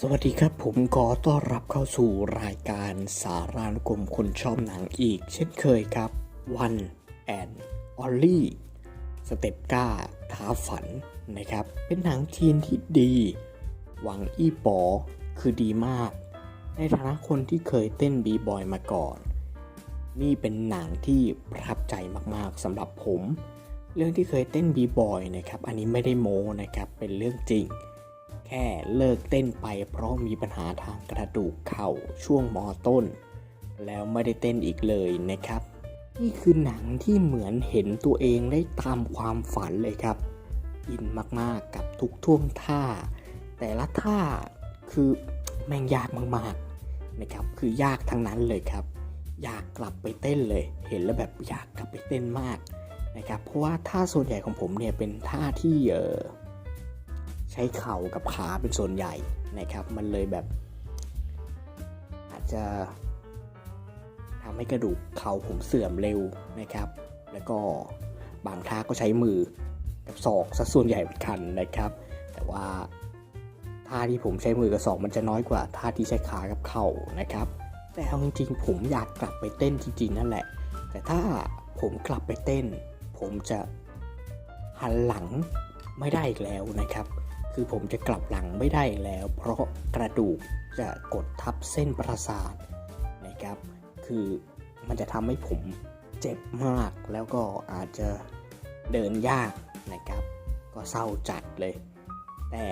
สวัสดีครับผมขอต้อนรับเข้าสู่รายการสารานุกรมคนชอบหนังอีก เช่นเคยครับ One and Only สเต็ปก้าท้าฝันนะครับ เป็นหนังทีนที่ดี หวังอี้ปอคือดีมาก ในฐานะคนที่เคยเต้นบีบอยมาก่อน นี่เป็นหนังที่ประทับใจมากๆสำหรับผม เรื่องที่เคยเต้นบีบอยนะครับ อันนี้ไม่ได้โม้นะครับเป็นเรื่องจริง แค่เลิกเต้นไปเพราะมีปัญหาทางกระดูกเข่าช่วงมอต้น แล้วไม่ได้เต้นอีกเลยนะครับ นี่คือหนังที่เหมือนเห็นตัวเองได้ตามความฝันเลยครับ อินมากๆกับทุกท่วงท่า แต่ละท่าคือแม่งยากมากๆนะครับ คือยากทั้งนั้นเลยครับ อยากกลับไปเต้นเลย เห็นแล้วแบบอยากกลับไปเต้นมากนะครับ เพราะว่าท่าส่วนใหญ่ของผมเนี่ยเป็นท่าที่เออ ช้เข่ากับขาเป็นส่วนใหญ่นะครับ มันเลยแบบ อาจจะทำให้กระดูกเข่าผมเสื่อมเร็วนะครับ แล้วก็บางท่าก็ใช้มือกับศอกซะส่วนใหญ่เหมือนกันนะครับ แต่ว่าท่าที่ผมใช้มือกับศอกมันจะน้อยกว่าท่าที่ใช้ขากับเข่านะครับ แต่เอาจริงๆผมอยากกลับไปเต้นจริงๆนั่นแหละ แต่ถ้าผมกลับไปเต้น ผมจะหันหลังไม่ได้อีกแล้วนะครับ คือผมจะกลับหลังไม่ได้แล้ว เพราะกระดูกจะกดทับเส้นประสาทนะครับ คือมันจะทำให้ผมเจ็บมากแล้วก็อาจจะเดินยากนะครับ ก็เศร้าจัดเลย แต่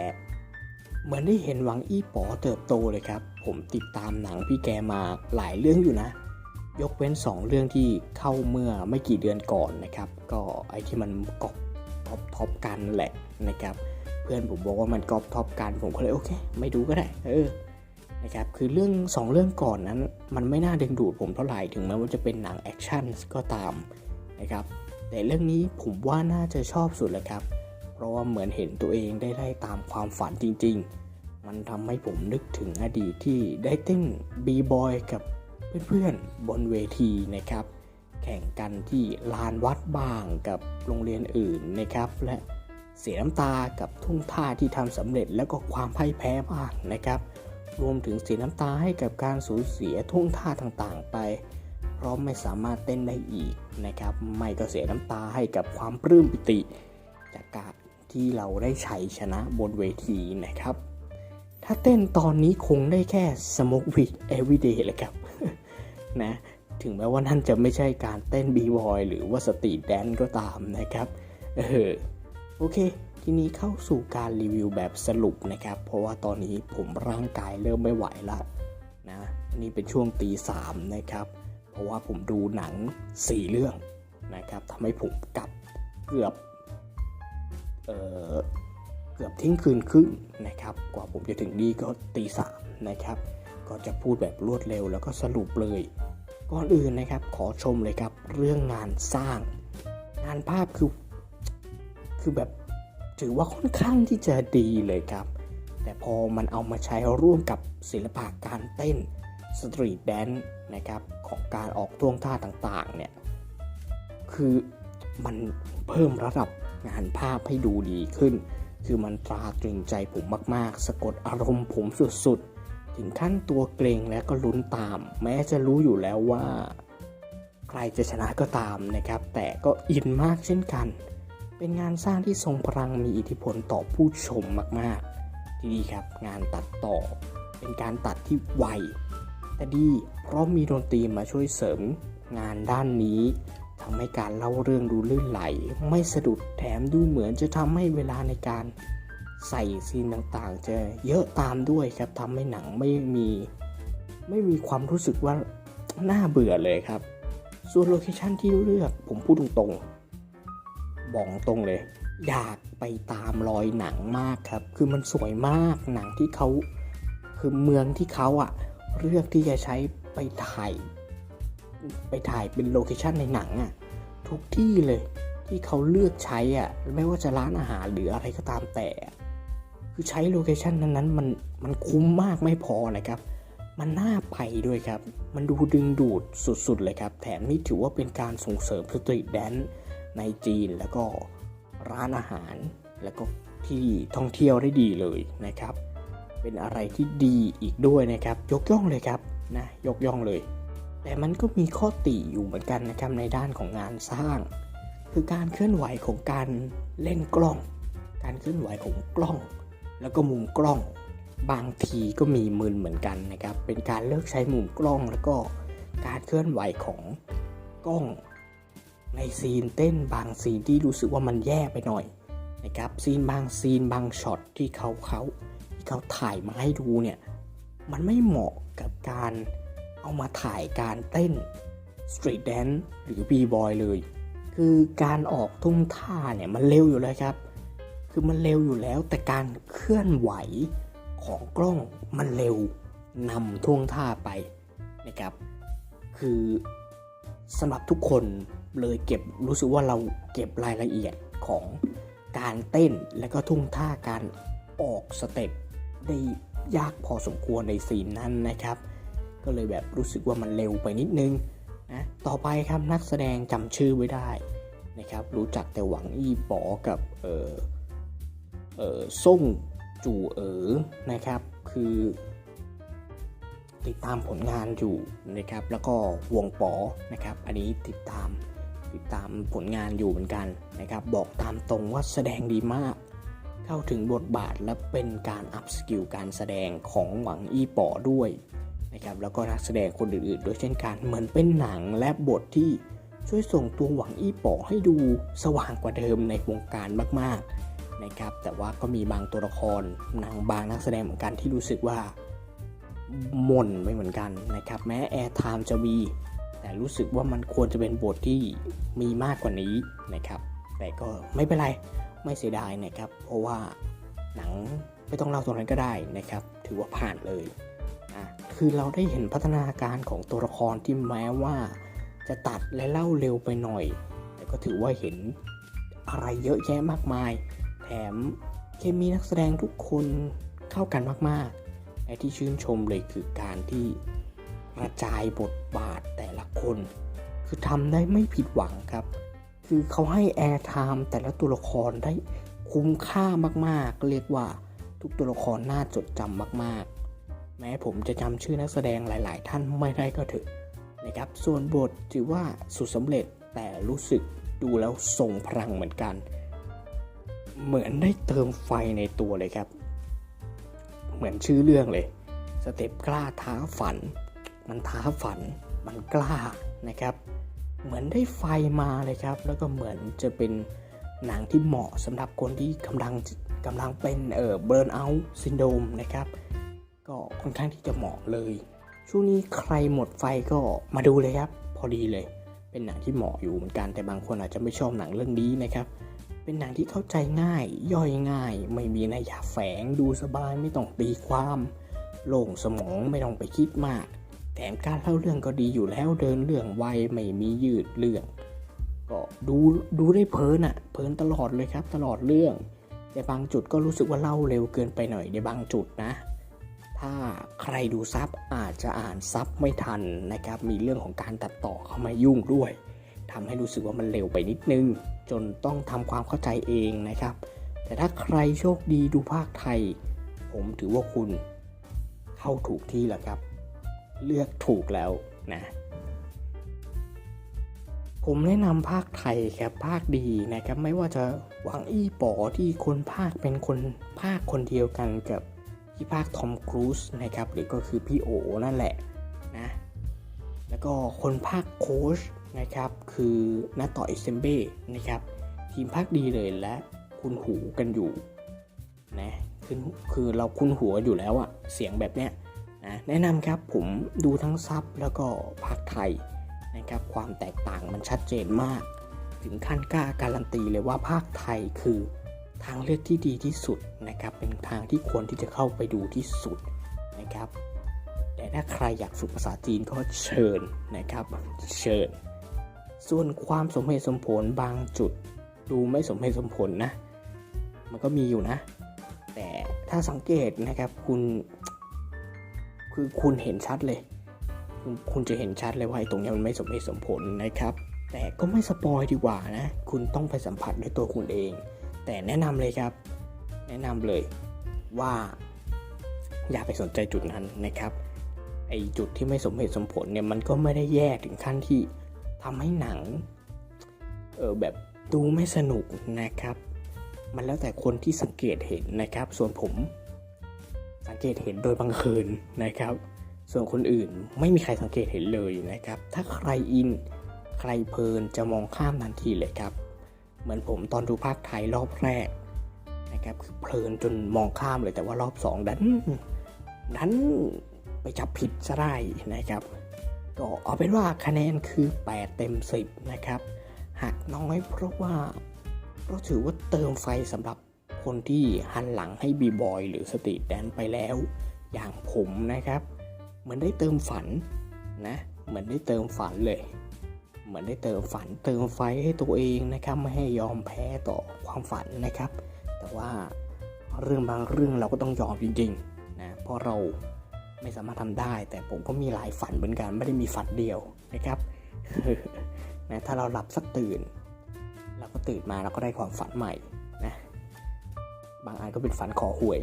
เหมือนได้เห็นหวังอี้ป๋อเติบโตเลยครับ ผมติดตามหนังพี่แกมาหลายเรื่องอยู่นะ ยกเว้น 2 เรื่องที่เข้าเมื่อไม่กี่เดือนก่อนนะครับ ก็ไอที่มันกอบท็อปท็อปกันแหละนะครับ เพื่อนผมบอกว่ามันกอบท็อปกันผมก็เลยโอเค ไม่ดูก็ได้ เออนะครับคือเรื่อง 2 เรื่องก่อนนั้น มันไม่น่าดึงดูดผมเท่าไหร่ถึงแม้ว่าจะเป็นหนังแอคชั่นก็ตามนะครับแต่เรื่องนี้ผมว่าน่าจะชอบสุดเลยครับ เพราะว่าเหมือนเห็นตัวเองได้ได้ตามความฝันจริง ๆ มันทำให้ผมนึกถึงอดีตที่ได้เต้นบีบอยกับเพื่อนๆบนเวทีนะครับ แข่งกันที่ลานวัดบ้างกับโรงเรียนอื่นนะครับและ เสียน้ำตากับทุ่งท่าที่ทำสำเร็จแล้วก็ความพ่ายแพ้บ้างนะครับ รวมถึงเสียน้ำตาให้กับการสูญเสียทุ่งท่าต่างๆ ไป เพราะไม่สามารถเต้นได้อีกนะครับ ไม่ก็เสียน้ำตาให้กับความปลื้มปิติ จากการที่เราได้ชัยชนะบนเวทีนะครับ ถ้าเต้นตอนนี้คงได้แค่ smoke weed everyday เลยครับนะถึงแม้ว่านั่นจะไม่ใช่การเต้นบีบอยหรือว่าสตรีทแดนก็ตามนะครับ เออ อเค ทีนี้เข้าสู่การรีวิวแบบสรุปนะครับ เพราะว่าตอนนี้ผมร่างกายเริ่มไม่ไหวละนะนี่เป็นช่วงตีสามนะครับ เพราะว่าผมดูหนัง 4 เรื่องนะครับทำให้ผมกลับเกือบเออเกือบทิ้งคืนครึ่งนะครับ กว่าผมจะถึงนี่ก็ตีสามนะครับ ก็จะพูดแบบรวดเร็วแล้วก็สรุปเลย ก่อนอื่นนะครับขอชมเลยครับเรื่องงานสร้าง งานภาพคือ คือแบบถือว่าค่อนข้างที่จะดีเลยครับ แต่พอมันเอามาใช้ร่วมกับศิลปะการเต้นสตรีทแดนซ์นะครับของการออกท่วงท่าต่างๆเนี่ยคือมันเพิ่มระดับงานภาพให้ดูดีขึ้น คือมันตราตรึงใจผมมากๆ สะกดอารมณ์ผมสุดๆ ถึงขั้นตัวเกรงและก็ลุ้นตาม แม้จะรู้อยู่แล้วว่า ใครจะชนะก็ตามนะครับ แต่ก็อินมากเช่นกัน เป็นงานสร้างที่ทรงพลังมีอิทธิพลต่อผู้ชมมากๆ ที่ดีครับ งานตัดต่อ เป็นการตัดที่ไว แต่ดีเพราะมีดนตรีมาช่วยเสริมงานด้านนี้ทำให้การเล่าเรื่องดูลื่นไหล ไม่สะดุดแถมดูเหมือนจะทำให้เวลาในการใส่ซีนต่างๆ จะเยอะตามด้วยครับทำให้หนังไม่มี ไม่มีความรู้สึกว่าน่าเบื่อเลยครับ ส่วนโลเคชั่นที่เลือกผมพูดตรงๆ บอกตรงเลย อยากไปตามรอยหนังมากครับ คือมันสวยมากหนังที่เขาคือเมืองที่เขาอะเลือกที่จะใช้ไปถ่าย ไปถ่ายเป็นโลเคชันในหนังอะทุกที่เลยที่เขาเลือกใช้อะไม่ว่าจะร้านอาหารหรืออะไรก็ตามแต่ คือใช้โลเคชันนั้นๆมันมันคุ้มมากไม่พอนะครับมันน่าไปด้วยครับ มันดูดึงดูดสุดๆเลยครับ แถมนี่ถือว่าเป็นการส่งเสริมสตรีทแดนซ์ ในจีนแล้วก็ร้านอาหารแล้วก็ที่ท่องเที่ยวได้ดีเลยนะครับ เป็นอะไรที่ดีอีกด้วยนะครับ ยกย่องเลยครับนะยกย่องเลย แต่มันก็มีข้อติอยู่เหมือนกันนะครับในด้านของงานสร้าง คือการเคลื่อนไหวของการเล่นกล้อง การเคลื่อนไหวของกล้อง แล้วก็มุมกล้อง บางทีก็มีมึนเหมือนกันนะครับ เป็นการเลิกใช้มุมกล้องแล้วก็การเคลื่อนไหวของกล้อง ในซีนเต้นบางซีนที่รู้สึกว่ามันแย่ไปหน่อยนะครับซีนบางซีนบางช็อตที่เขาเขาที่เขาถ่ายมาให้ดูเนี่ยมันไม่เหมาะกับการเอามาถ่ายการเต้นสตรีทแดนหรือบีบอยเลย คือการออกทุ่งท่าเนี่ยมันเร็วอยู่แล้วครับ คือมันเร็วอยู่แล้วแต่การเคลื่อนไหวของกล้องมันเร็วนำท่วงท่าไปนะครับ คือสำหรับทุกคน เลยเก็บรู้สึกว่าเราเก็บรายละเอียดของการเต้นและก็ทุ่งท่าการออกสเต็ปได้ยากพอสมควรในซีนนั้นนะครับ ก็เลยแบบรู้สึกว่ามันเร็วไปนิดนึงนะต่อไปครับนักแสดงจำชื่อไว้ได้นะครับ รู้จักแต่หวังอี้ป๋อกับเออเออส่งจู่เอ๋อนะครับ คือ ติดตามผลงานอยู่นะครับ แล้วก็วงป๋อนะครับ อันนี้ติดตาม ติดตามผลงานอยู่เหมือนกันนะครับ บอกตามตรงว่าแสดงดีมาก เข้าถึงบทบาทและเป็นการอัพสกิลการแสดงของหวังอี้ป๋อด้วยนะครับแล้วก็นักแสดงคนอื่นๆด้วยเช่นกันเหมือนเป็นหนังและบทที่ช่วยส่งตัวหวังอี้ป๋อให้ดูสว่างกว่าเดิมในวงการมากๆนะครับ แต่ว่าก็มีบางตัวละครนางบางนักแสดงเหมือนกันที่รู้สึกว่าหม่นไม่เหมือนกันนะครับ แม้แอร์ไทม์จะมี แต่รู้สึกว่ามันควรจะเป็นบทที่มีมากกว่านี้นะครับ แต่ก็ไม่เป็นไรไม่เสียดายนะครับ เพราะว่าหนังไม่ต้องเล่าตรงนั้นก็ได้นะครับ ถือว่าผ่านเลยอะคือเราได้เห็นพัฒนาการของตัวละครที่แม้ว่า จะตัดและเล่าเร็วไปหน่อย แต่ก็ถือว่าเห็นอะไรเยอะแยะมากมาย แถมเคมีนักแสดงทุกคนเข้ากันมากๆและที่ชื่นชมเลยคือการที่กระจายบทบาท คน คือทำได้ไม่ผิดหวังครับ คือเขาให้แอร์ไทม์แต่ละตัวละครได้คุ้มค่ามากๆ เรียกว่าทุกตัวละครน่าจดจำมากๆ แม้ผมจะจำชื่อนักแสดงหลาย ๆ ท่านไม่ได้ก็เถอะนะครับ ส่วนบทถือว่าสุดสำเร็จแต่รู้สึกดูแล้วทรงพลังเหมือนกัน เหมือนได้เติมไฟในตัวเลยครับ เหมือนชื่อเรื่องเลย สเต็ปกล้าท้าฝัน มันท้าฝัน มันกล้านะครับ เหมือนได้ไฟมาเลยครับ แล้วก็เหมือนจะเป็นหนังที่เหมาะสำหรับคนที่กำลังกำลังเป็นเอ่อเบิร์นเอาท์ซินโดมนะครับ ก็ค่อนข้างที่จะเหมาะเลย ช่วงนี้ใครหมดไฟก็มาดูเลยครับ พอดีเลย เป็นหนังที่เหมาะอยู่เหมือนกันแต่บางคนอาจจะไม่ชอบหนังเรื่องนี้นะครับเป็นหนังที่เข้าใจง่าย ย่อยง่าย ไม่มีนัยยะแฝงดูสบายไม่ต้องตีความ โล่งสมองไม่ต้องไปคิดมาก แถมการเล่าเรื่องก็ดีอยู่แล้วเดินเรื่องไวไม่มียืดเรื่องก็ดูดูได้เพลินอะเพลินตลอดเลยครับ ตลอดเรื่องแต่บางจุดก็รู้สึกว่าเล่าเร็วเกินไปหน่อยในบางจุดนะ ถ้าใครดูซับอาจจะอ่านซับไม่ทันนะครับ มีเรื่องของการตัดต่อเข้ามายุ่งด้วยทำให้รู้สึกว่ามันเร็วไปนิดนึง จนต้องทำความเข้าใจเองนะครับ แต่ถ้าใครโชคดีดูภาคไทย ผมถือว่าคุณเข้าถูกที่แล้วครับ เลือกถูกแล้วนะ ผมแนะนำภาคไทยครับภาคดีนะครับ ไม่ว่าจะหวังอี้ป๋อที่คนภาคเป็นคนภาคคนเดียวกันกับที่ภาคทอมครูซนะครับ หรือก็คือพี่โอนั่นแหละนะแล้วก็คนภาคโค้ชนะครับ คือนาต่อยเซมเบ้นะครับ ทีมภาคดีเลยและคุณหูกันอยู่นะคือคือเราคุ้นหัวอยู่แล้วอะเสียงแบบเนี้ย นะแนะนำครับผมดูทั้งซับแล้วก็ภาคไทยนะครับความแตกต่างมันชัดเจนมาก ถึงขั้นกล้าการันตีเลยว่าภาคไทยคือทางเลือกที่ดีที่สุดนะครับเป็นทางที่ควรที่จะเข้าไปดูที่สุดนะครับ แต่ถ้าใครอยากฝึกภาษาจีนก็เชิญนะครับเชิญ ส่วนความสมเหตุสมผลบางจุด ดูไม่สมเหตุสมผลนะ มันก็มีอยู่นะ แต่ถ้าสังเกตนะครับคุณ คือคุณเห็นชัดเลย คุณจะเห็นชัดเลยว่าไอ้ตรงนี้มันไม่สมเหตุสมผลนะครับ แต่ก็ไม่สปอยดีกว่านะ คุณต้องไปสัมผัสด้วยตัวคุณเอง แต่แนะนำเลยครับ แนะนำเลยว่า อย่าไปสนใจจุดนั้นนะครับไอ้จุดที่ไม่สมเหตุสมผลเนี่ยมันก็ไม่ได้แย่ถึงขั้นที่ทำให้หนังเออแบบดูไม่สนุกนะครับ มันแล้วแต่คนที่สังเกตเห็นนะครับ ส่วนผม สังเกตเห็นโดยบังเอิญนะครับ ส่วนคนอื่นไม่มีใครสังเกตเห็นเลยนะครับ ถ้าใครอินใครเพลินจะมองข้ามทันทีเลยครับ เหมือนผมตอนดูภาคไทยรอบแรกนะครับคือเพลินจนมองข้ามเลยแต่ว่ารอบสองดันดันไปจับผิดซะได้นะครับ ก็เอาเป็นว่าคะแนนคือ 8 เต็ม 10 นะครับหักน้อยเพราะว่าเราถือว่าเติมไฟสำหรับ คนที่หันหลังให้บีบอยหรือสตรีทแดนไปแล้ว อย่างผมนะครับ เหมือนได้เติมฝันนะเหมือนได้เติมฝันเลย เหมือนได้เติมฝันเติมไฟให้ตัวเองนะครับไม่ให้ยอมแพ้ต่อความฝันนะครับ แต่ว่าเรื่องบางเรื่องเราก็ต้องยอมจริงๆนะเพราะเราไม่สามารถทำได้ แต่ผมก็มีหลายฝันเหมือนกันไม่ได้มีฝันเดียวนะครับนะถ้าเราหลับสักตื่นเราก็ตื่นมาเราก็ได้ความฝันใหม่ บางอันก็เป็นฝันขอหวย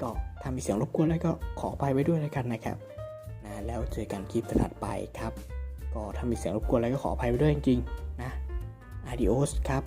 ก็ถ้ามีเสียงรบกวนอะไรก็ขอไปไว้ด้วยแล้วกันนะครับนะแล้วเจอกันคลิปถัดไปครับ ก็ถ้ามีเสียงรบกวนอะไรก็ขออภัยไว้ด้วยจริงๆนะอาดิโอสครับ